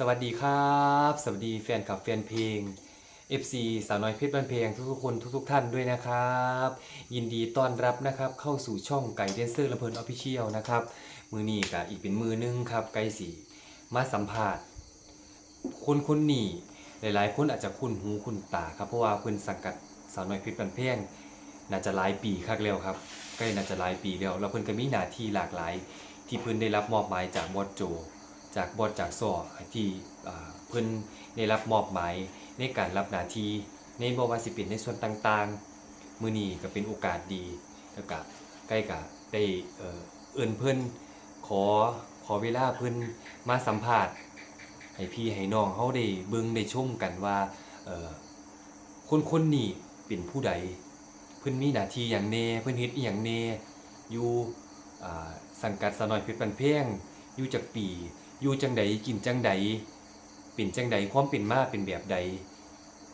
สวัสดีครับ สวัสดีแฟนคลับแฟนเพลง FC สาวน้อยเพชรบ้านเพลงทุกๆคนทุกๆท่านด้วยนะครับ ยินดีต้อนรับนะครับเข้าสู่ช่องไก่เดนเซอร์ลำเพลินออฟฟิเชียลนะครับ มือนี้กับอีกเป็นมือหนึงครับ ไก่สีมาสัมภาษณ์คนคนนี้หลายๆ คนอาจจะคุ้นหูคุ้นตาครับเพราะว่าเพิ่นสังกัดสาวน้อยเพชรบ้านเพลงน่าจะหลายปีคักแล้วครับใกล้น่าจะหลายปีแล้วแล้วเพิ่นก็มีหน้าที่หลากหลาย ที่เพิ่นได้รับมอบหมายจากบอสโจ จากบอสจากซอที่เพิ่นได้รับมอบหมายในการรับหน้าที่ในบ่ว่าสิเป็นในส่วนต่างๆ มื้อนี้ก็เป็นโอกาสดีแล้วก็ใกล้กับได้เออเอิ้นเพิ่นขอขอเวลาเพิ่นมาสัมภาษณ์ให้พี่ให้น้องเฮาได้เบิ่งได้ชมกันว่าเออคนคนนี้เป็นผู้ใด เพิ่นมีหน้าที่หยังแน่เพิ่นเฮ็ดอีหยังแน่อยู่สังกัดสนอยเพชรบันเพงอยู่จักปี อยู่จังใดกินจังใดเป็นจังใดความเป็นมาเป็นแบบใด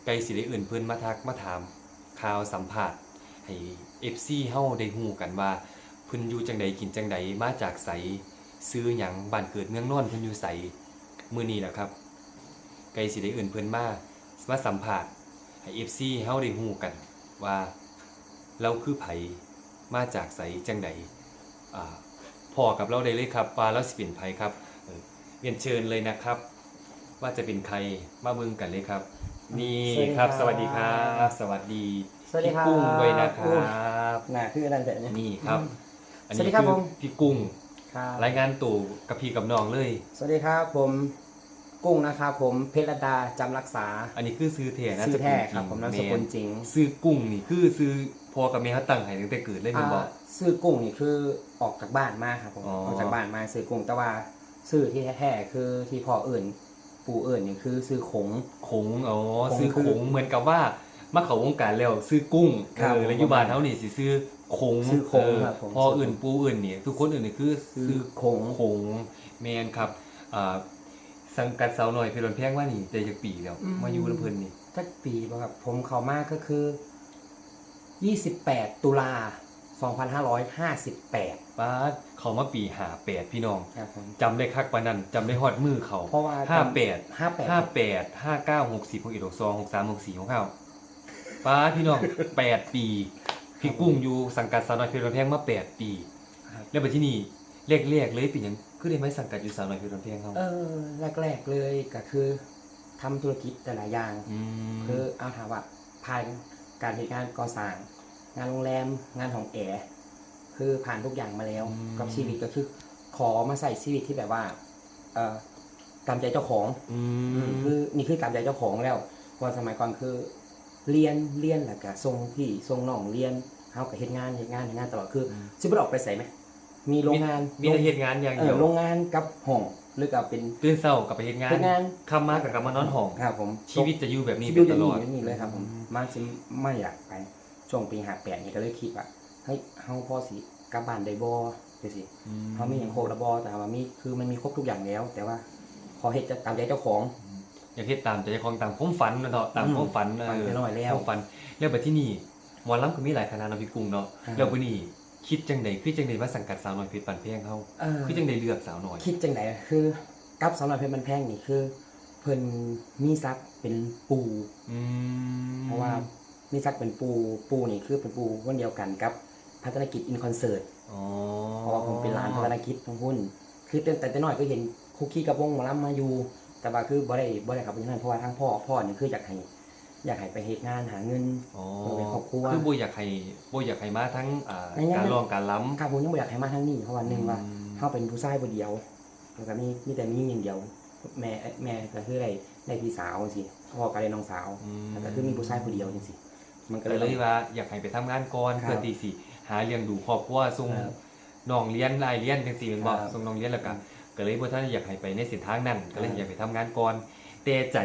ไกลสิได้เอื่นเพิ่นมาทักมาถามข่าวสัมภาษณ์ให้ FC เฮาได้ฮู้กันว่าเพิ่นอยู่จังใดกินจังใดมาจากไสซื้อหยังบ้านเกิดเมืองนอนเพิ่นอยู่ไสมื้อนี้แหละครับ ไกลสิได้เอื่นเพิ่นมามาสัมภาษณ์ให้ FC เฮาได้ฮู้กันว่าเราคือไผมาจากไสจังใดอ่าพอกับเราได้เลยครับว่าเราสิเป็นไผครับ เออเรียนเชิญเลยนะครับ ว่าจะเป็นใครมาเบิ่งกันเลยครับ นี่สวัสดีคครัรับบสวัสดีครับ สวัสดีสวัสดีพี่ครับกุ้งด้วยนะคอุ้รัยบหนาคือนั่นแต่เนี่ย นี่ครับ อันสวัสดีนี้ครับคืผม พี่กุ้งครับ รายงานตู่กับพี่กับน้องเลย สวัสดีครับผมกุ้งนะครับผมเพชรดาจำรักษาอันนี้คือซื้อเทนะชื่อแท้สกุลจงครับผมนามสกุลจริงแม่นซื้อกุ้งนี่คือซื้อพอกับแม่เขาตั้งให้ตั้งแต่เกิดเลยแมันบอก อ่าซื้อกุ้งนี่คือออกจากบ้านมาครับผมอ๋อออกจากบ้านมาซื้อกุ้งแต่ว่า ซื้อที่แท้ๆคือที่พ่อเอื่น ปู่เอื่นนี่คือซื้อขง ขงอ๋อขงซื้อคือขงเหมือนกับว่ามาเขาวงการแล้วซื้อกุ้งครับเออแล้วอยู่บ้านเขานี่สิซื้อขงซื้อขงเครับผม พออื่นปูอื่นเนี่ยทุกคนอื่นนี่คือซื้อซื้อขงคงแมนครับอ่าสังกัดสาวหน่อยเพลินแพงว่านี่แต่จากปีแล้วมาอยู่ลำเพลินนี่จักปีบ่ครับผมเข้ามาก็คือ 28 ตุลา 2558 ป้าดเขามาปีหาแปดพี่น้องครับผม จำได้คักปานนั้นจำได้ฮอดมือเขาเพราะว่าห้าแปดห้าแปดห้าแปดห้าเก้าหกสิบหกเอ็ดหกสองหกสามหกสี่หกห้าป้าดพี่น้อง แปดปีพี่กุ้งอยู่สังกัดสาวน้อยเพลินแพงมาแปดปี ครับ แล้วไปที่นี่แรกๆเลยเป็นหยังคือได้ไหมสังกัดอยู่สาวน้อยเพลินแพงเขาเออแรก ๆเลยก็คือทำธุรกิจแต่ละอย่างอืมคือเอาถามว่าผ่านการเหตุงานก่อสร้าง งานโรงแรมงานของแอร์ คือผ่านทุกอย่างมาแล้ว กับชีวิตก็คือ ขอมาใส่ชีวิตที่แบบว่า เอ่อตามใจเจ้าของอืมคือนี่คือตามใจเจ้าของแล้วก่อนสมัยก่อนคือ เรียนเรียนแล้วก็ส่งพี่ส่งน้องเรียนเฮากับเฮ็ดงานเฮ็ดงานเฮ็ดงานตลอดคือสิบ่ได้ออกไปใส่ไหมมีโรงงานมีแต่เหตุงานอย่างเอเดีอยวโรงงานกับห้องหรือกับเป็นตื่นเช้ากับไปเฮ็ดงานเฮ็ดงานค่ำมากับกลับมานอนห้อง ครับผมชีวิตจะอยู่แบบนี้ชีไปวิตตจะลมีอดอย่างนี้เลยครับผมมาสิไม่อยากไปช่วงปีหาแปดนี่ก็เลยคิดว่า เฮ้ยเฮาพอสิกลับบ้านได้บ่จังซี่อืมเฮามีหยังครบแล้วบ่แต่ว่ามีคือมันมีครบทุกอย่างแล้ว แต่ว่าพอเฮ็ดจะตามใจเจ้าของ อยากเฮ็ดตามใจของตามความฝันนะเนาะตามอืมความฝันฝันไปหน่อยแล้วความฝันแล้วไปที่นี่หมอลำก็มีหลายคณะเนาะพี่กุ้งเนาะครับแล้ววันนี้คิดจังไดคือจังไดว่าสังกัดสาวน้อยเพชรปันเพลงเฮาเออคือจังไดเลือกสาวน้อย คิดจังไดคือกับสำหรับเพชรมันแพงนี่คือ เพิ่นมีซักดิ์เป็นปูอืมเพราะว่ามีซักดิ์เป็นปูปูนี่คือเป็นปูคนเดียวกันกับ พัฒนกิจอินคอนเสิร์ตอ๋อเพราะว่าผมเป็นร้านพัฒนกิจของหุ้นคือแต่แต่น้อยก็เห็นคุกกี้กับวงหมอลำมาอยู่ แต่ว่าคือบ่ได้บ่ได้ขับไปที่นั่นเพราะว่าทางพ่อพ่อนี่คืออยากให้อยากให้ไปเฮ็ดงานหาเงินอ๋อเออเป็นครอบครัวคือบ่อยากให้บ่อยากให้มาทั้งอ่าไม่งั้นการร้องการล้ำครับผมยังบ่อยากให้มาทางนี้เพราะว่าหนึงว่าอืมเฮาเป็นผู้ชายผู้เดียวแล้วก็มีมีแต่มีอย่างเดียว แม่แม่ก็คือได้ได้พี่สาวจังซี่พ่อก็ได้น้องสาวอืมแล้วก็คือมีผู้ชายผู้เดียวจังซี่มันก็ก็เลยเลยว่าอยากให้ไปทำงานก่อนครับเพื่อที่สิ หาเลี้ยงดูครอบครัวส่งครับน้องเรียนอ้ายเรียนจังซี่แม่นบ่ครับ ส่งน้องเรียนแล้วก็ก็เลยบ่ทันอยากให้ไปในเส้นทางนั้นก็เลยครับอยากไปทำงานก่อนแต่ใจ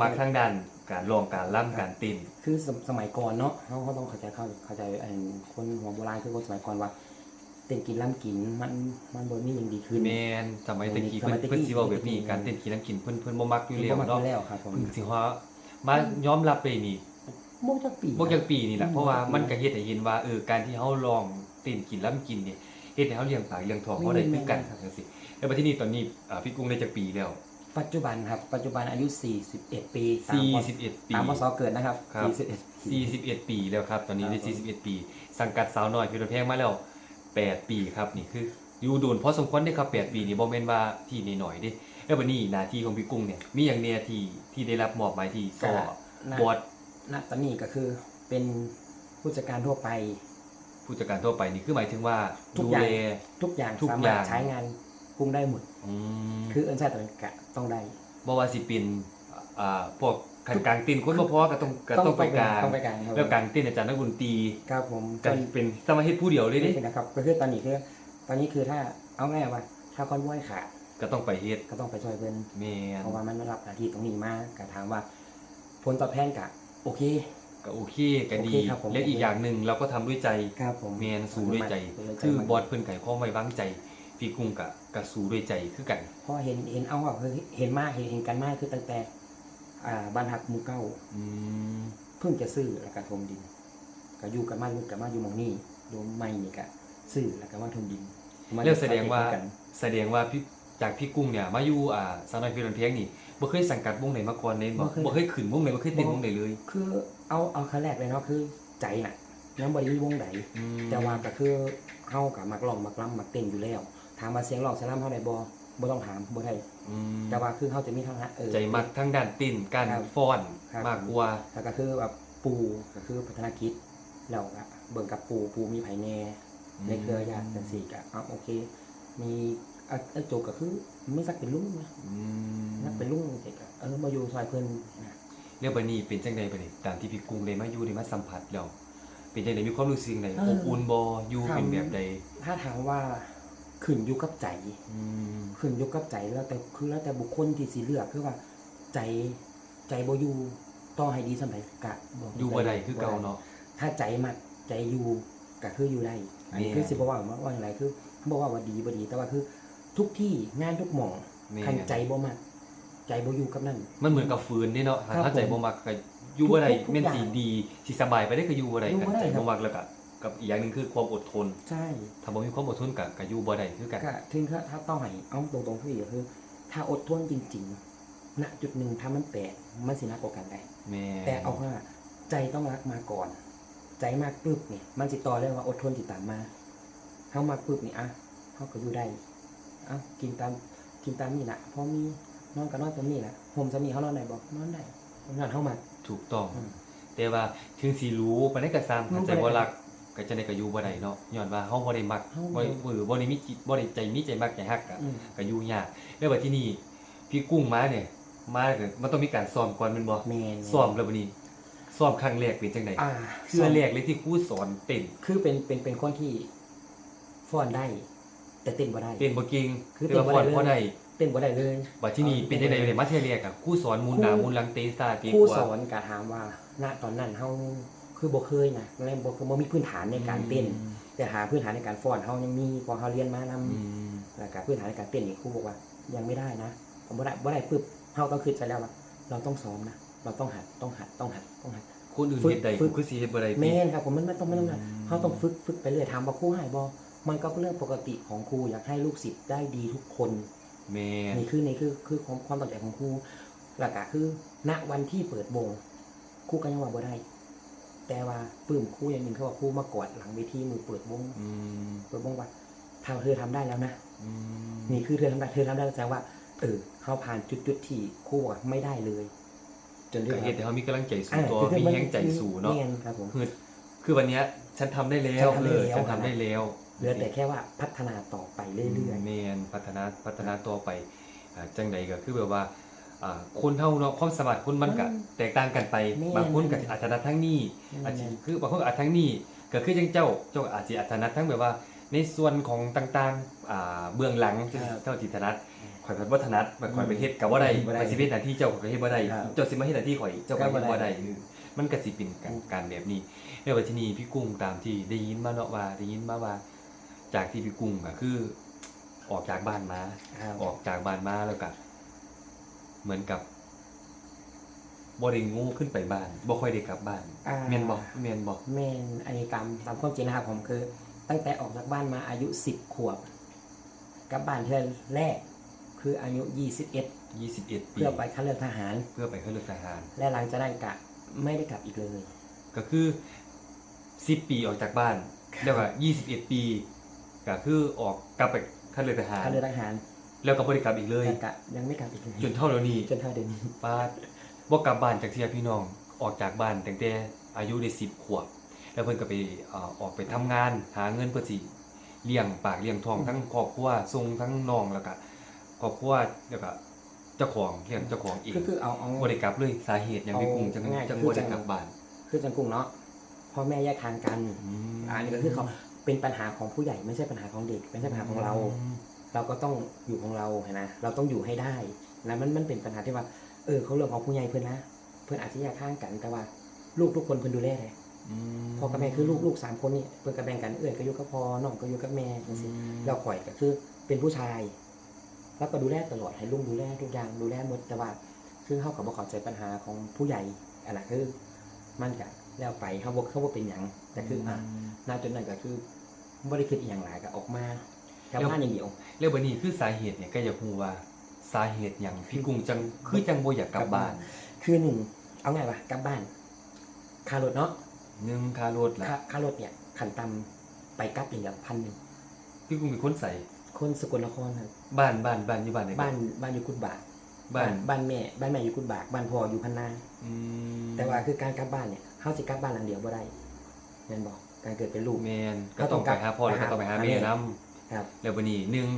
มักทางด้านการร้องการร่ำการเต้น คือสมสมัยก่อนเนาะเขาเขาต้องเข้าใจเข้าเข้าใจอันคนหัวโบราณคือคนสมัยก่อนว่าเต้นกินล่ำกินมันมันบ่มีอย่างดีขึ้น แม่นสมัยตะกี้สมัเพิ่ยนตะกี้ เพิ่นสิเว้าแบบนี้การเต้นขี้น้ำกินเพิ่นเพิ่นบ่มักอยู่แล้วบ่มักเนาะอยู่แล้วครับผม เพิ่นสิว่ามายอมรับไปนี่ บ่จักปีบ่จักปีนี่แหละอืมเพราะว่าบ่จักปีมันก็เฮ็ดให้เห็นว่าเออการที่เฮาลองเต้นกินล้ำกินเนี่ยเฮ็ดให้เฮาเลี้ยงปากเลี้ยงท้องเฮาได้คือกันจังซี่แล้วบัดทีนี้ตอนนี้อ่าพี่กุ้งได้จักปีแล้วตปัจจุบันครับ ปัจจุบันอายุ 41 ปีตามสี่พสิบเอ็ดปีตามพศเกิดนะครับครับ41สี่สิบเอ็ดปีแล้วครับ ตอนนี้ได้ครับผมสี่สิบเอ็ดปี สังกัดสาวน้อยเพชรแพงมาแล้วแปดปีครับนี่คืออยู่โดนพอสมควรได้ครับแปดปีนี่บ่แม่นว่าที่นี่หน่อยๆเดิแล้ววันนี้หน้าที่ของพี่กุ้งเนี่ยมีอย่างแน่ที่ที่ได้รับมอบหมายที่ซอณบอส ณตอนนี้ก็คือเป็นผู้จัดการทั่วไป ผู้จัดการทั่วไปนี่คือหมายถึงว่าทุกดูอย่าง แล ทุกอย่างทุกสาอมารย่าถงใช้งานกุ้งได้หมดมคือเอินใช้ตัวนี้กะต้องได้บ่ว่าสิเป็นอ่าพวกขันกลางตีนคนบ่พอก็ต้องก็ต้องไปกลางต้องไปกลางครับแล้วกลางตีนอาจารย์นักดนตรีครับผมก็เป็นสมาชิกผู้เดียวเลยเดินี่นะครับก็คือตอนนี้คือตอนนี้คือถ้าเอาง่ายว่าถ้าคอนว้อยขาดก็ต้องไปเฮ็ดก็ต้องไปช่วยเพื่อนแม่นเพราะว่ามันไม่รับหน้าที่ตรงนี้มากก็ถามว่า ผลตอบแทนกะ โอเค ก็โอเคก็ดี โอเคครับผม และอีกอย่างหนึ่งเราก็ทำด้วยใจครับผม แมนสู้ด้วยใจ คือบอสเพิ่นไก่ข้อไว้วางใจ พี่กุ้งกะกะสู้ด้วยใจคือกัน เพราะเห็นเห็นเอาว่าคือเห็นมากเห็นเห็นกันมากคือตั้งแต่ อ่าบ้านหักหมูเก้าอืมเพิ่งจะซื้อแล้วก็ทมดินก็อยู่กันมาอยู่กันมาอยู่หมองนี้อยู่ไม่นี่ก็ซื้อแล้วก็มาทมดินมาแล้วแสดงว่ากันแสดงว่าพี่จากพี่กุ้งเนี่ยมาอยู่อ่าสาวน้อยเพชรเพียงนี่ บ่เคยสังกัดวงไหนมาก่อนเลยบ่บ่เคยขึ้นวงไหนบ่เคยเต้นวงไหนเลยคือเอาเอาครั้งแรกเลยเนาะคือใจน่ะยังบ่ได้มีวงไหน อืมแต่ว่าก็คือเฮากับมักร้องมักรำมักเต้นอยู่แล้ว ถามว่าเสียงร้องเสียงรำเฮาได้บ่บ่ต้องถามบ่ได้อืมแต่ว่าคือเฮาจะมีทางหาเออ ใจมักทั้งด้านเต้นการครับฟ้อนครับ มากกว่า แล้วก็คือแบบปูก็คือพัฒนากิจแล้วก็เบิ่งกับปูปูมีไผแน่ในเครือญาติจังซี่ก็เอาโอเค มีอะ ไอ้โจกก็คือไม่สักเป็นลุงนะอืมนักเป็นลุงเสร็จก็เออมาอยู่ซอยเพิ่นนะเรื่องบัดนี้เป็นจังไดบัดนี้ตามที่พี่กุ้งได้มาอยู่ได้มาสัมผัสแล้วเป็นจังไดมีความรู้สึกจังไดอบอุ่นบ่อยู่เป็นแบบใดถ้าถามว่าขึ้นอยู่กับใจอืมขึ้นอยู่กับใจแล้วแต่คือแล้วแต่บุคคลที่สิเลือกคือว่า ใจใจบ่อยู่ต่อให้ดีสำใดกะอยู่บ่ได้คือเก่าเนาะถ้าใจมักใจอยู่ก็คืออยู่ได้อันนี้แม่คือสิบ่ว่าว่าอย่างไรคือบ่ว่าว่าดีบ่ดีแต่ว่าคือ ทุกที่งานทุกหม่องแม่คันใจบ่มักใจบ่อยู่กับนั่น มันเหมือนกับฟืนนี่เนาะครับถ้าใจผมบ่มักก็อยู่บ่ได้ทุกๆแม่นอย่างสิดีสิสบายไปได้ก็อยู่บ่ได้อยู่กันบ่ได้ใจครับ บ่มักแล้วก็กับอีกอย่างหนึงคือความอดทน ใช่ถ้าบ่มีความอดทนก็ก็อยู่บ่ได้คือกัน ก็ถึงถ้าถ้าต้องให้เอาตรงๆคือก็คือ ถ้าอดทนจริงๆณจุดหนึ่งถ้ามันแตกมันสิหนักกว่ากันได้ แม่แต่เอาว่าใจต้องรักมาก่อน ใจมากปุ๊บเนี่ยมันสิต่อเรื่องว่าอดทนติดตามมาเฮามากปุ๊บนี่อะเฮาก็อยู่ได้ เอ้ากินตามกินตามนี่แหละพอมีนอนก็นอนตรงนี้แหละผมจะมีเขานอนได้บ่นอนได้นอนเฮามา ถูกต้อง อืม แต่ว่าถึงสิรู้ปานใดก็ตามมันถ้าใจบ่ได้บ่รักก็จะได้ก็อยู่บ่ได้เนาะย้อนว่าเฮาบ่ได้มักเฮาบ่บ่ได้หรือบ่ได้มีจิตบ่ได้ใจมีใจมักใจฮักก็อืม ก็อยู่ยากแล้วบัดที่นี่พี่กุ้งมาเนี่ยมาเนี่ยมันต้องมีการซ้อมก่อนแม่นบ่แมนซ้อมแล้วบัดนี้ซ้อมครั้งแรกเป็นจังไดอ่าเชื่อแรกเลยที่ครูสอนเต้น คือเป็นเป็นเป็นคนที่ฟ้อนได้ แต่เต้นบ่ได้ เต้นบ่เก่งคือแต่ว่าเต้นบ่ฟ้อนได้เลย พอได้เต้นบ่ได้เลยบัดที่นี่เป็นจังไดเลยมาเที่ยแรกอะครูสอนมูลหนามูลหลังเตซ่าเตครูกสว่า อนก็ถามว่าณตอนนั้นเฮาคือบ่เคยนะแม่บ่คือบ่มีพื้นฐานในการเต้น แต่หาพื้นฐานในการฟ้อนเฮายังมีพอเฮาเรียนมานำอืมแล้วก็พื้นฐานในการเต้นนี่ครูบอกว่ายังไม่ได้นะผมบ่ได้บ่ได้ปุ๊บเฮาต้องคิดใจแล้วว่าเราต้องซ้อมนะ เราต้องหัดต้องหัดต้องหัดต้องหัด คนอื่นฝึกเฮ็ดได้ฝึก คือสิเฮ็ดบ่ได้ติ แม่นครับผมมันไม่ต้องไม่ต้องอืม เฮาต้องฝึกฝึกไปเรื่อยถามว่าครูให้บ่ มันก็เป็นเรื่องปกติของครูอยากให้ลูกศิษย์ได้ดีทุกคนแม่นนี่คือนี่คือคือความความตั้งใจของครูแล้วก็คือ ณวันที่เปิดวงครูก็ยังว่าบ่ได้ แต่ว่าปลื้มครูอย่างหนึงคือว่าครูมากอดหลังเวทีมือเปิดวงอืมเปิดวงว่าถ้าเธอทำได้แล้วนะอืมนี่คือเธอทำได้เธอทำได้แสดงว่าเออเขาผ่านจุดจุดๆที่ครู่อะไม่ได้เลย จนก็เรื่องเฮ็ดให้เฮามีกำลังใจสู้อ่าตัวคือมีมันแรงใจสู้เนาะแม่นครับผมคือคือวันเนี้ยฉันทำได้แล้วฉันทำได้เออแล้วฉันทำได้แล้ว เหลือแต่แค่ว่าพัฒนาต่อไปเรื่อยแม่นพัฒนาพัฒนาต่อไปอ่าจังใดก็คือแบบว่าอ่าคนเฮาเนาะความสามารถคนมันก็แตกต่างกันไปแม่นบางคนก็อาจจะถนัดทั้งนี้ๆอาจจะคือบางคนก็อาจทั้งนี้ก็คือจังเจ้าเจ้าอาจจะอัถนัดทั้งแบบว่า ในส่วนของต่างๆอ่าเบื้องหลังครับเจ้าจิตนัดข่อยพัดวัฒนัดแบบข่อยไปเฮ็ดกับว่าได้บ่ได้ไปสิเฮ็ดหน้าที่เจ้าข่อยก็เฮ็ดบ่ได้ครับเจ้าสิมาเฮ็ดหน้าที่ข่อยเจ้าก็ก็บ่เฮ็ดบ่ได้ได้เออมันก็สิเป็นการการแบบนี้แล้วว่าที่นี่พี่กุ้งตามที่ได้ยินมาเนาะว่าได้ยินมาว่า จากที่พี่กุ้งก็คือ ออกจากบ้านมาครับออกจากบ้านมาแล้วก็เหมือนกับบ่ได้งูขึ้นไปบ้านบ่ค่อยได้กลับบ้านอ่าแม่นบ่แม่นบ่แม่นอันนี้ตามตามความจริงนะครับผมคือ ตั้งแต่ออกจากบ้านมาอายุสิบขวบกลับบ้านเทือนแรกคืออายุ21 21ปีเพื่อไปคัดเลือกทหาร เพื่อไปเข้าเลือกทหาร และหลังจากนั้นกะไม่ได้กลับอีกเลย ก็คือ10ปีออกจากบ้านแล้วก็21ปี ก็คือออกกลับไปเข้าเลือกทหารคัดเลือกทหารแล้วก็บ่ได้กลับอีกเลย แต่กะยังไม่กลับอีกเลยจนเท่าเดี๋ยวนี้จนเท่าเดิมป้าบ่กลับบ้านจากเที่ยพี่น้องออกจากบ้านตั้งแต่อายุได้10ขวบ แล้วเพิ่นก็ไปเอ่อออกไปทำงาน หาเงินเพื่อสิเลี้ยงปากเลี้ยงท้องทั้งครอบครัวส่งทั้งน้องแล้วก็ครอบครัวแล้วก็เจ้าของเลี้ยงเจ้าของเองคือคือเอาเอา บ่ได้กลับเลยสาเหตุหยังพี่กุ้งจังเอาง่ายๆจังคือบ่ได้จัง กลับบ้านคือจังกุ้งเนาะพ่อแม่แยกทางกัน ม อันนี้ก็คือเขา เป็นปัญหาของผู้ใหญ่ไม่ใช่ปัญหาของเด็ก ไม่ใช่ปัญหาของเรา เราก็ต้องอยู่ของเราเห็นนะเราต้องอยู่ให้ได้นะมันมันเป็นปัญหาที่ว่า เออเขาเรื่องของผู้ใหญ่เพื่อนนะเพื่อนอาจจะแยกทางกันแต่ว่า ลูกทุกคนเพื่อนดูแลเลยมพ่อกับแม่คือลูกลูกสามคนนี่เพื่อนกับแบ่งกันเอื้อยก็อยู่กับพ่อน้องก็อยู่กับแม่จังซี่เราข่อยก็คือเป็นผู้ชาย แล้วก็ดูแลตลอดให้ลุงดูแลทุกอย่างดูแลหมดแต่ว่าคือเขากับบ่เข้าใจปัญหาของผู้ใหญ่อันนั้นคือมันก็แล้วไปเขาบอกเขาบอกเป็นหยังแต่คืออะณจนนั้นก็คือ ไม่ได้คิดอหย่างไรก็ออกมากับบ้านอย่างเดียว แล้วบัดนี้คือสาเหตุเนี่ยก็อยากรู้ว่าสาเหตุหยังพี่กุ้งจังคือจังบ่อยากกลับบ้านคือหนึ่งเอาไงวะกลับบ้านค่ารถเนาะหนึ่งค่ารถล่ะค่าค่ารถเนี่ยขันตำไปกลับอย่างเดียวพันหนึ่งพี่กุ้งเป็นคนใส่คนสกลนครครับบ้านบ้านบ้านอยู่บ้านไหนบ้านบ้านอยู่กุดบากบ้านบ้านแม่บ้านแม่อยู่กุดบากบ้านพ่ออยู่พันนา อืมแต่ว่าคือการกลับบ้านเนี่ยเขาจะกลับบ้านหลังเดียวบ่ได้แม่นบอก การเกิดเป็นลูก แมนก็ก็ต้ต้อองงไปหาพ่อไปแล้วหาก็ต้องไปหาหาแม่แม่นํครับแล้วบัดนี้หนึ่ง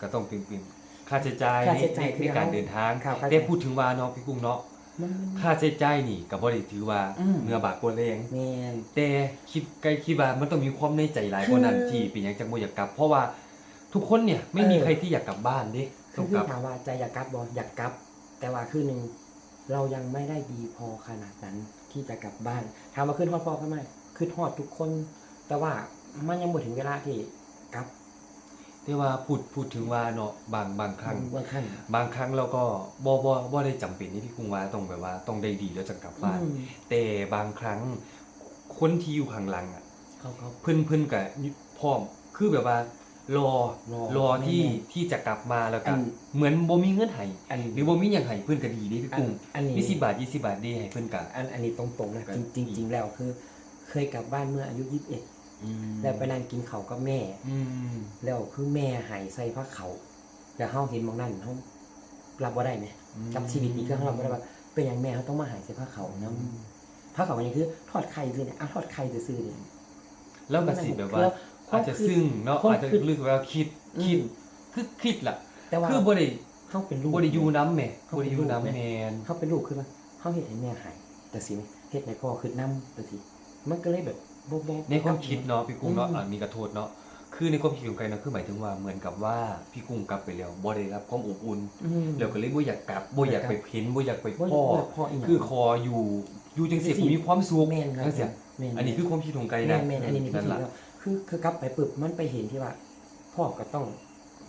ก็ต้องเป็นเป็นค่าใช้จ่ายค่าในใช้จ่ายในคือในการเอาเดินทางครับค่าใช้แต่พูดถึงว่าเนาะพี่กุ้งเนาะมันมัน ค่าใช้จ่ายนี่ก็บ่ได้ถือว่าอืมเนื้อบากกว่าแรง แม่นแต่คิดใกล้คิดว่ามันต้องมีความในใจหลายกว่านั้นคือ ที่เป็นหยังจังบ่อยากกลับ เพราะว่าทุกคนเนี่ยไม่มีเออใครที่อยากกลับบ้านเด้คืต้อองคืกอลับ ถามว่าใจอยากกลับบ่อยากกลับ แต่ว่าคือหนึ่งเรายังไม่ได้ดีพอขนาดนั้นที่จะกลับบ้านถามว่าขึ้นฮอดพ่อขึ้นไหม ขึ้นฮอดทุกคน แต่ว่ามันยังบ่ถึงเวลาที่กลับ แต่ว่าพูดพูดถึงว่าเนาะบางบางครั้ง บางครั้งบางครั้งเราก็บ่บ่บ่ได้จำเป็นที่พี่กุ้งว่าต้องแบบว่าต้องได้ดีแล้วจะกลับบ้านอืมแต่บางครั้งคนที่อยู่ข้างหลังอะเขาเขาเพิ่นเพิ่นก็พร้อมคือแบบว่ารอรอรอที่แม่นที่จะกลับมาแล้วก็อันเหมือนบ่มีเงินให้อันหรือบ่มีหยังให้เพิ่นก็ดีเด้พี่อันกุ้งอันนี้มี10บาท20บาทเด้ให้เพิ่นก็อันอันนี้ตรงๆนะก็จริงจริงๆแล้วคือ เคยกลับบ้านเมื่ออายุ21อืมแล้วไปนั่งกินข้าวกับแม่ อืมแล้วคือแม่ใหายใส่ผ้าเขาวแล้วเฮาเห็นหมองนั่นเฮารับบ่ได้ไหมกับชีวิตนี้คือเฮารับบ่ได้ว่าเป็นอย่างแม่เขาต้องมาใหายใส่ผ้าเขาวนำผ้าเขาวมันยังคือ ทอดไข่ซื่อเนี่ยอะทอดไข่ซื่อๆเนี่ยแล้วก็สิแบบว่าควอาจจะซึ้งเนาะความอาจจะคิดรู้สึกว่าคิดอืมคิดคือคิดล่ะแต่ว่าคือบ่ได้เฮาเป็นลูกบ่ได้อยู่น้ำแหม่เขาบ่เป็นได้อยู่ลูกน้ำไหมแม่นเฮาเป็นลูกคือว่าเฮาเฮ็ดให้แม่ใหายแต่สิเฮ็ดให้พ่อคือนํแต่สิ มันก็เลยแบบบ่บ่ในความคิดเนาะพี่กุ้งเนาะอืมอันนี้ก็โทษเนาะคือในความคิดของไกเนาะคือหมายถึงว่าเหมือนกับว่าพี่กุ้งกลับไปแล้วบ่ได้รับความอบอุ่นอืมแล้วก็เลยบ่อยากกลับบ่อยากไปเพ้นบ่อยากไปบ่พ่อบ่พ่ออีหยังคือคออยู่อยู่จังซี่จังซี่มีความสุขแม่นครับจังซี่แม่นอันนี้คือความคิดของไกแม่นะนแม่นอันนี้มีนั่นที่ล่ะแล้วคือคือกลับไปปึ๊บมันไปเห็นที่ว่า พ่อก็ต้อง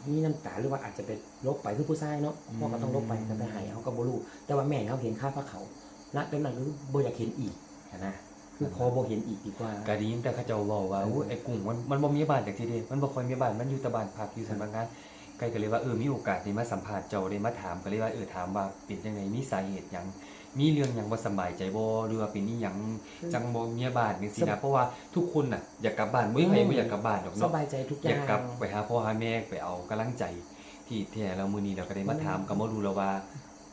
มีน้ำตาหรือว่าอาจจะไปลบไปคือผู้ชายเนาะพ่อก็ต้องลบไปก็ไปหายเขาก็บ่รู้แต่ว่าแม่เขาเห็นค่าพระเขาณตอนนั้นคือบ่อยากเห็นอีกนะ คือขอบ่เห็นอีกดีกว่าก็ได้ยินแต่เขาเจ้าเว้าว่าอู้ไอ้กุ้งมันมันบ่มีบ้านจังซี่เด้มันบ่ค่อยมีบ้านมันอยู่แต่บ้านพักอยู่สำนักงานไกก็เลยว่าเออมีโอกาสได้มาสัมภาษณ์เจ้าได้มาถามก็เลยว่าเออถามว่าเป็นจังไดมีสาเหตุหยังมีเรื่องหยังบ่สำบายใจบ่หรือว่าเป็นอีหยังจังบ่มีบ้านจังซี่นะเพราะว่าทุกคนน่ะอยากกลับบ้านบ่มีใครบ่อยากกลับบ้านดอกสเนาะบายใจทุกออยาย่ากงกลับไปหาพ่อหาแม่ไปเอากำลังใจ ที่แท้แล้วมื้อนี้เราก็ได้มาถามก็มารู้แล้วว่า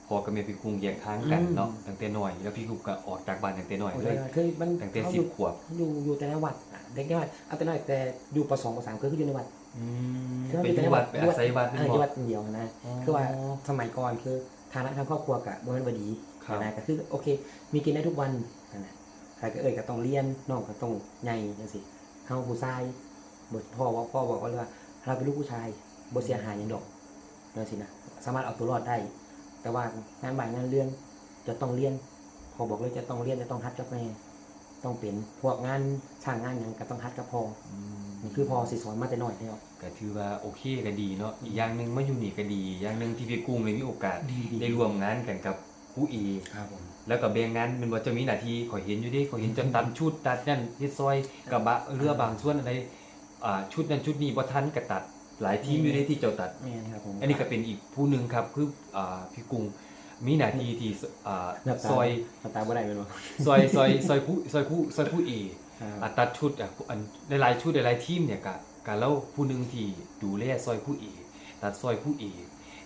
พ่อกับแม่พี่กุ้งแยกทางกันเนาะตั้งแต่น้อย แล้วพี่กุ้งก็ออกจากบ้านตั้งแต่น้อยเลยคือมันตั้งแต่เขาอสิบยู่ขวบอยู่อยู่แต่ในวัดอะเด็กในวัดเอาแต่น้อยแต่อยู่ป .2 ป .3 ก็คืออยู่ในวัดอืมคือไปอยู่แต่ที่ในวัดไปอาศัยวัดเอนี่อบ่อยู่วัดเดียวนะคือว่าสมัยก่อนคือฐานะทางครอบครัวกะบ่แม่นบ่ดีครับนะก็คือโอเค มีกินได้ทุกวันนั่นนะใครก็เอ่ยก็ต้องเรียนน้องก็ต้องใหญ่จังซี่เฮาผู้ชายบ่พ่อว่าพ่อบอกว่าเลยว่าเราเป็นลูกผู้ชายบ่เสียหายหยังดอกจังซี่นะสามารถเอาตัวรอดได้ แต่ว่างานบ่ายงานเรือนจะต้องเรียนพ่อบอกเลยจะต้องเรียนจะต้องฮัดกับแม่ต้องเป็นพวกงานช่างงานหยังก็ต้องฮัดกับพ่ออืมนี่คือพ่อสิสอนมาแต่น้อยแล้ว ก็ถือว่าโอเคก็ดีเนาะอีกอย่างหนึงมาอยู่นี่ก็ดี อย่างหนึงที่พี่กุ้งเลยมีโอกาสได้ร่วมงานกันกับครูเอครับผม แล้วก็แบ่งงานแมันว่าจะมีหน้าที่ข่อยเห็นอยู่เดิข่อยเห็นจะตัดชุดตัดนั่นเฮ็ดซอยกระบะเรือบางส่วนอะไรอ่าชุดนั้นชุดนี้บ่ทันก็ตัด หลายทีมอยู่ในที่เจ้าตัด แม่นครับผม อันนี้ก็เป็นอีกผู้หนึ่งครับคืออ่าพี่กุ้งมีหน้าที่ที่อ่านับตาซอยนับตาบ่ได้แม่นบ่ซอยซอยซอยผู้ซอยผู้ซอยผู้เอครับ อะตัดชุดอะอันหลายๆชุดหลายๆทีมเนี่ยกะกะแล้วผู้หนึงที่ดูแลซอยผู้เอตัดซอยผู้เอ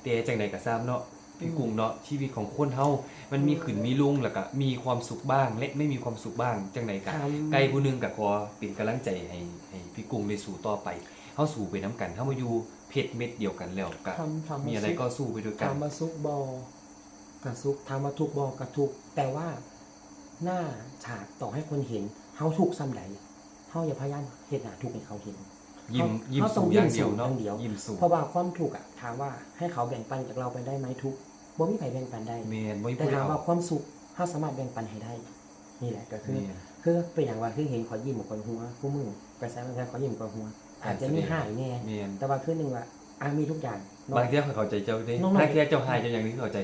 แต่จังใดก็ตามเนาะพี่กุ้งเนาะชีวิตของคนเฮามันมีขึ้นมีลงแล้วก็มีความสุขบ้าง และไม่มีความสุขบ้างจังใดก็ครับไกลผู้หนึงก็ขอเป็นกำลังใจให้ให้พี่กุ้งได้สู้ต่อไป เฮาสู้ไปน้กันเฮามาอยู่เพชรเม็ดเดียวกันแล้วก็ทำทำมีอะไรก็สู้ไปด้วยกันทำมาซุกบอลกับซุกทำมาทุกบอลกับทุก แต่ว่าหน้าฉากต่อให้คนเห็นเฮาถูกซ้ำใดเฮาอย่าพยายามเฮ็ดหน้าทุกให้เขาเห็นยิ้มเขายิ้มเขาต้อสู้งอย่างยิ้เดียวมสู้เนาะอย่างเดียวยิ้มสู้เพราะว่าความถูกอะถามว่าให้เขาแบ่งปันจากเราไปได้ไหมทุกบ่มีใครแบ่งปันได้แม่นบ่มีแต่ผู้ใดถามเอาว่าความสุขเฮาสามารถแบ่งปันให้ได้ นี่แหละก็คือแม่นคือเป็นอย่างว่าคือเห็นขอยิ้มกับคนหัวผู้มือไปใส่มันใส่ขอยิ้มกับหัว อาจจะมีหายแน่แม่นแต่ว่าคือหนึ่งว่าอะมีทุกอย่างเนาะบางทีเขาเข้าใจเจ้าได้น้องๆบางทีเจ้าหายเจ้าอย่างนี้เข้าใจ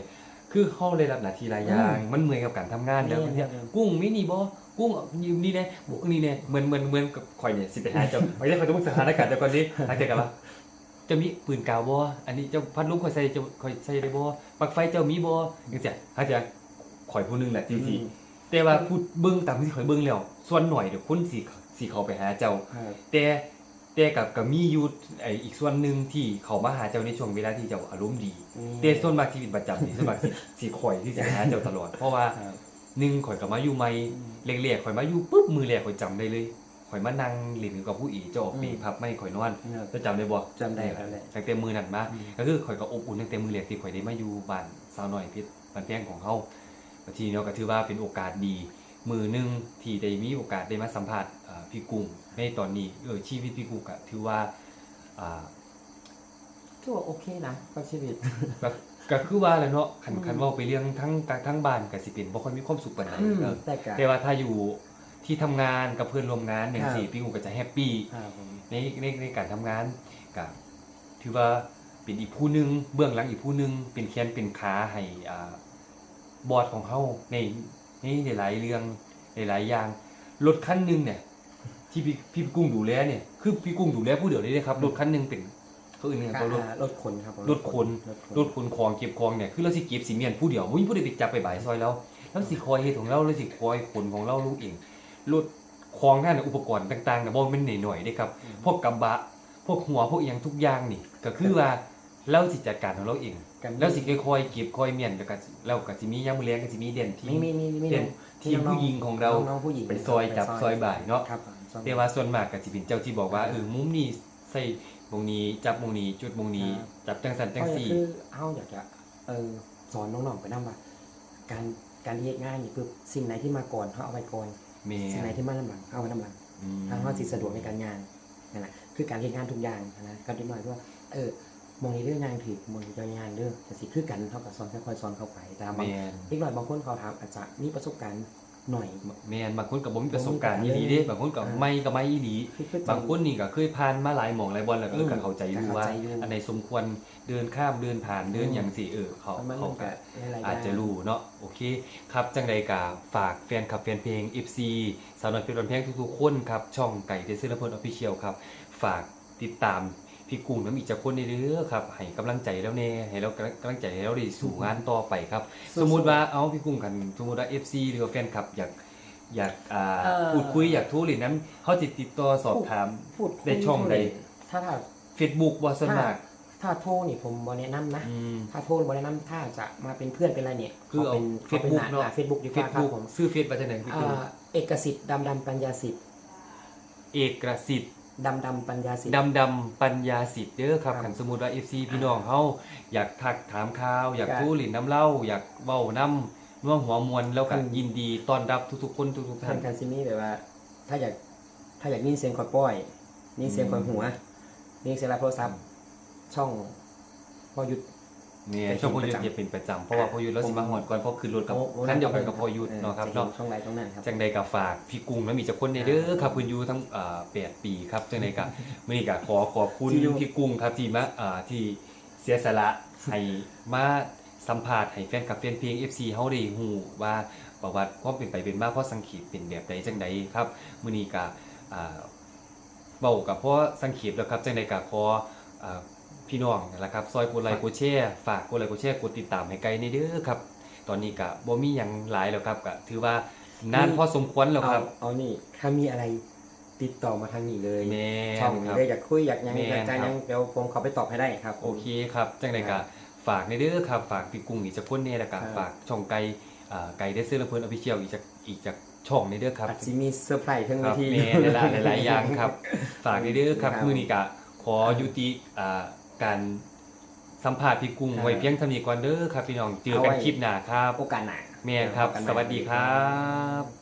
คือเฮาได้รับหน้าที่หลายอย่างอืมมันเหมือนกับการทำงานแล้วแม่นบางทีแม่น กุ้งมีนี่บ่กุ้งยืมนี่แน่บ่นี่แน่เหมือนเหมือนเหมือนกับข่อยเนี่ยสิไปหาเจ้าบางทีเขาจะมึงสถานการณ์เจ้าก่อนดิหลังจากกันว่าจะมีปืนกาวบ่อันนี้เจ้าพัดลมข่อยใส่เจ้าข่อยใส่ได้บ่ปลั๊กไฟเจ้ามีบ่จังซี่เขาจะข่อยผู้หนึงแหละที่ที่แต่ว่าพูดเบิ่งตามที่ข่อยเบิ่งแล้วส่วนหน่อยเดี๋ยวคนสิสิเข้าไปหาเจ้า ครับ แต่ แต่กับกับมีอยู่ไออีกส่วนหนึ่งที่เขามาหาเจ้าในช่วงเวลาที่เจ้าอารมณ์ดีแต่ส่วนมากชีวิตประจำนี่ส่วนมากสิสิข่อยที่จะหาเจ้าตลอด เพราะว่าครับ หนึ่งข่อยกับมาอยู่ใหม่เล็กๆข่อยมาอยู่ปุ๊บมือแรกข่อยจำได้เลยข่อยมานั่งเล่นอยู่กับผู้อีเจ้าออกปีพับไม่ข่อยนอนครับ เจ้าจำได้บ่จำได้ครับได้ตั้งแต่มือนั้นมาอืมก็คือข่อยก็อบอุ่นตั้งแต่มือแรกที่ข่อยได้มาอยู่บ้านสาวน้อยเพชรบ้านแพงของเฮาบัดทีเนาะก็ถือว่าเป็นโอกาสดี มือหนึงที่ได้มีโอกาสได้มาสัมผัสอ่าพี่กุ้งในตอนนี้เออชีวิตพี่กุ้งก็ถือว่าอ่าถือว่าโอเคนะกับชีวิตก็ก็คือว่าแหล้วเนาะคันอืมคันเว่าไปเรื่องทั้งทั้งบ้านก็สิเป็นบ่ค่อยมีความสุขปานใดเออแต่ก็แต่ว่าถ้าอยู่ที่ทำงานกับเพื่อนร่วมงานอย่างครับสี่พี่กุ้งก็จะแฮปปี้ครับผมในในในการทำงานก็ถือว่าเป็นอีกผู้หนึงเบื้องหลังอีกผู้หนึงเป็นแขนเป็นขาให้อ่าบอร์ดของเฮาในในหลายๆเรื่องหลายๆอย่างรถคันหนึงเนี่ยที่พี่พี่กุ้งดูแลเนี่ยคือพี่กุ้งดูแลผู้เดียวเลยนะครับรถคันหนึงเป็นเขาอื่นเนี่ยการเขารถรถขนครับผมรถขนรถขนรถขนของเก็บของเนี่ยคือเราสิเก็บสิเมียนผู้เดียวมุ้ยผู้ใดไปจับไปบ่ายซอยแล้วแล้วสิคอยเฮ็ดของเราแล้วสิคอยขนของเราลูกเองรถของนั่นนะอุปกรณ์ต่างๆนะบ่แม่นหน่อยๆเด้ครับ พวกกระบะ พวกหัวพวกอหยังทุกอย่างนี่ ก็คือว่าเราสิจัดการของเราเอง กันแล้วสิค่อยๆเก็บค่อยเมียนแล้วก็แล้วก็สิมียามมื้อแลงก็สิมีเด่นที่มีมีมีมีเด่นทีมผู้หญิงของเราน้องๆผู้หญิงไปซอยจับซอยบ่ายเนาะครับผมซอยแต่ว่าส่วนมากก็สิเป็นเจ้าที่บอกว่าเออมุมนี้ใส่มงนี้จับมงนี้จุดมงนี้ จับจังสันจังก็สี่คือเฮาอยากจะเออสอนน้องๆไปนํว่า การการเฮ็ดงานนี่คือสิ่งไหนที่มาก่อนเฮาเอาไว้ก่อนแม่สิ่งไหนที่มาลำหลังเอาไว้ลำหลังอืมทางเขาสิสะดวกในการงานนั่นแหละคือการเฮ็ดงานทุกอย่างนะก็ดีหน่อยว่าเออ มองในเรื่องงานผิดมองในเรื่องงานเรื่องแต่สิคือกันเท่ากับสอนค่อยๆสอนเข้าไปแต่บางแม่นอีกหน่อยบางคนเขาถามอาจจะมีประสบการณ์หน่อย แม่นบางคนก็บ่มีประสบการณ์บ่มีอีหลีเด้บางคนก็อ่า ไม่ก็ไม่อีหลี คือคือางคนนี่ก็เคยผ่านมาหลายหม่องหลายบอลแล้วก็เอออืมก็เข้าใจอยู่ก็เข้าว่าใจอยู่อันไหนสมควรเดินข้ามเดินผ่านเดินอืม อย่างสิเออเขามันเขามันก็ก็หลายๆอาจจะรู้เนาะโอเคครับ จังใดกาฝากแฟนคลับแฟนเพลง FC สาวน้อยเพชรบันแพงทุกๆคนครับ ช่องไก่เดซเซอร์ลำเพลินออฟฟิเชียลครับ ฝากติดตาม พี่กุ้งน้ำอีกจากคนในเด้อครับให้กำลังใจแล้วแน่ให้เรากำลังใจให้เราได้สู่งานต่อไปครับ สมมุติว่าเอาพี่กุ้งกันสมมุติว่า FC หรือว่าแฟนคลับอยากอยากอ่าเอ่อพูดคุยอยากโทรหรือนั้นเขาจิตติดต่อสอบถาม พูดคุยในช่องใด ถ้าถ้า Facebook บ่ส่วนมากถ้าโทรนี่ผมบ่แนะนำนะ อืม ถ้าโทรบ่แนะนำถ้าจะมาเป็นเพื่อนเป็นอะไรเนี่ยคือเอาเป็น Facebook เนอะ เฟซบุ๊กดีกว่าครับ Facebook ผมซื้อเฟซว่าจังได๋พี่กุ้งอ่าเอกสิทธิ์ดำดำปัญญาสิทธิ์เอกสิทธิ์ ดำดำปัญญาสิทธิ์ ดำดำปัญญาสิทธิ์เด้อครับครับขันสมมุติว่า FC พี่น้องเฮาอยากทักถามข่าว อยากครับทูหลินน้ำเล่า อยากเว้าน้ำน่วงหัวมวลแล้วก็อืม ยินดีต้อนรับทุกๆคนทุกๆท่าท่านนกันซิมี่แบบว่า ถ้าอยากถ้าอยากยินเสียงคอยป้อยยินเสียงคอยหัวยินเสียงรับโทรศัพท์ช่องพอหยุด เนี่ยไปช่วงพอยุทประธจำจะเป็นประจำเพราะว่าพอยุทธเราสิมาหอดก่อนเพราะขึ้นรถกับโอ้โหคันเดียวกันกับพอยุทธเนาะครับจะห็เนาะช่องไหนช่องนั้นครับจังใดก็ฝากพี่กุ้งแล้วมีจักคนในเด้อครับเพิ่นอยู่ทั้งอ่า8ปีครับจังใดก็มื้อนี้ก็ขอขอบคุณที่อยู่พี่กุ้งครับที่มาอ่าที่เสียสละให้มาสัมภาษณ์ให้แฟนคลับแฟนเพลง FC เฮาได้ฮู้ว่าประวัติความเป็นไปเป็นมาเพราะสังเขปเป็นแบบใดจังใดครับมื้อนี้ก็อ่าเว้ากับพ่อสังเขปแล้วครับจังใดก็ขออ่า พี่น้องนั่นแหละครับ ซอยกดไลค์กดแชร์ฝากกดไลค์กดแชร์กดติดตามให้ไกลในเด้อครับ ตอนนี้ก็บ่มีหยังหลายแล้วครับก็ถือว่านานพอสมควรแล้วเอาครับเอานี่ถ้ามีอะไรติดต่อมาทางนี้เลยแม่ช่องนคนี้รับเลยอยากคุยอยากยังแม่นอยากจะครับยังเดี๋ยวผมเขาไปตอบให้ได้ครับ โอเคครับ จังไดก็ฝากในเด้อครับ ฝากพี่กุ้งอีกจักคนแน่แล้วก็ครับ ฝากช่องไกลอ่าไกลเดซเซอร์ลำเพิ่นออฟฟิเชียลอีกจักอีกจักช่องในเด้อครับ อาจจะมีเซอร์ไพรส์ทั้งคเวรับที แม่หลายๆหลายๆอย่างครับ ฝากในเด้อครับครับ มื้อนี้ก็ขอยุติอ่า การสัมภาษณ์พี่กุ้งครับไว้เพียงเท่านี้ก่อนเด้อครับพี่น้องเจอกันเอาไว้คลิปหน้าครับโอกาสหน้าแม่นครับเจอกันใหสวัสดีครับ